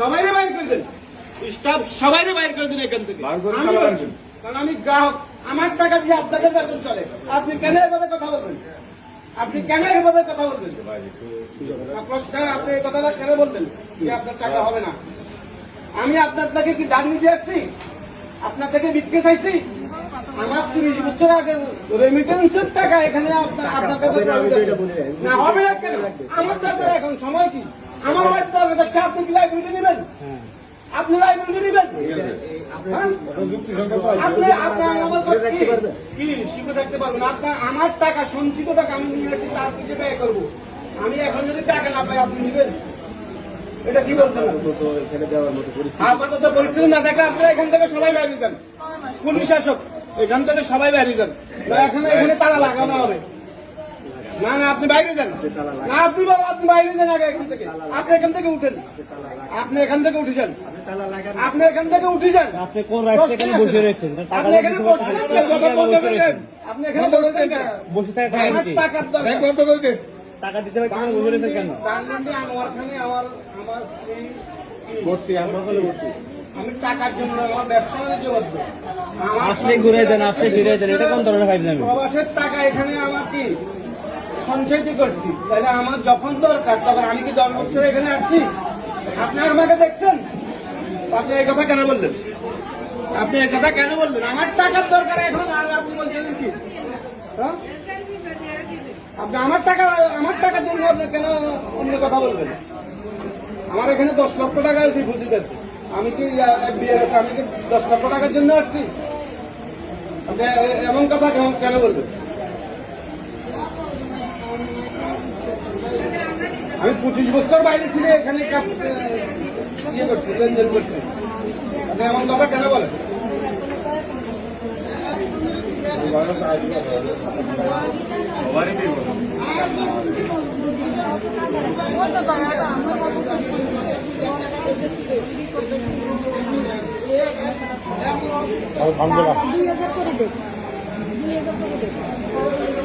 সবাই বাইর করে দেন। স্টাফ সবাই বাইর করে দিন এখান থেকে। কারণ আমি গ্রাহক আমার টাকা দিয়ে আপনাদের বেতন চলে। আপনি কেন এভাবে কথা বলবেন? আপনি কেন এভাবে কথা বলবেন? প্রশ্ন আপনি এই কথাটা কেন বলবেন যে আপনার টাকা হবে না? আমি আপনার থেকে কি দাম নিতে আসছি? আপনার থেকে বিক্রি চাইছি? আমার তিরিশ বছর আগে রেমিটেন্সের টাকা এখানে আপনার আপনার কাছে না হবে। না কেন? আমার এখন সময় কি? আমার ওয়াইফ যাচ্ছে আপনি কি লাইব্রেরি নেবেন? আপনি লাইব্রেরি নেবেন? হ্যাঁ? আপনি আমার কি? কি? শিখে থাকতে পারবেন। আপনার আমার টাকা সঞ্চিত টাকা আমি নিয়ে তার পিছিয়ে ব্যয় করব। আমি এখন যদি টাকা না পাই আপনি নেবেন? এটা কি বলছেন? আপাতত পরিস্থিতি। না থাকলে আপনারা এখান থেকে সবাই বাইরে যান। পুলিশ শাসক এখান থেকে সবাই বাইরে যান এখানে এখানে তালা লাগানো হবে না না আপনি বাইরে যান না আপনি আপনি বাইরে যান আগে এখান থেকে আপনি এখান থেকে উঠেন আপনি এখান থেকে উঠে যান আপনি এখান থেকে উঠে যান আপনি কোন রাস্তায় এখানে বসে রয়েছেন? আপনি এখানে বসে? রয়েছেন। আপনি এখানে বসে রয়েছেন কেন? বসে থাকা কারণ আমার কি? দরকার। ব্যাংক বন্ধ করে দিন টাকা দিতে পারে কেন বসে রয়েছেন কেন ধানমন্ডি আনোয়ার খানে আমার আমার স্ত্রী ভর্তি আমরা ভর্তি টাকার জন্য আমার ব্যবসা বাণিজ্য করব আমার আসলে ঘুরে দেন আসলে ফিরে দেন এটা কোন ধরনের ফাইজলামি প্রবাসের টাকা এখানে আমার কি সঞ্চয়িত করছি? তাহলে আমার যখন দরকার তখন আমি কি দশ বছর এখানে আসছি আপনি আমাকে দেখছেন? আপনি এই কথা কেন বললেন? আপনি এই কথা কেন বললেন? আমার টাকার দরকার এখন আর আপনি বলছেন কি? হ্যাঁ? আপনি আমার টাকা আমার টাকার জন্য আপনি কেন অন্য কথা বলবেন? আমার এখানে দশ লক্ষ টাকা ডিপোজিট আছে আমি কি আমি কি দশ লক্ষ টাকার জন্য আসছি? এমন কথা কেন- বলবেন? আমি পঁচিশ বছর বাইরে ছিল, এখানে ইয়ে করছি, লেনদেন করছি। আপনি এমন কথা কেন বলেন? দুই হাজার করে দেখ দুই হাজার করে দেখ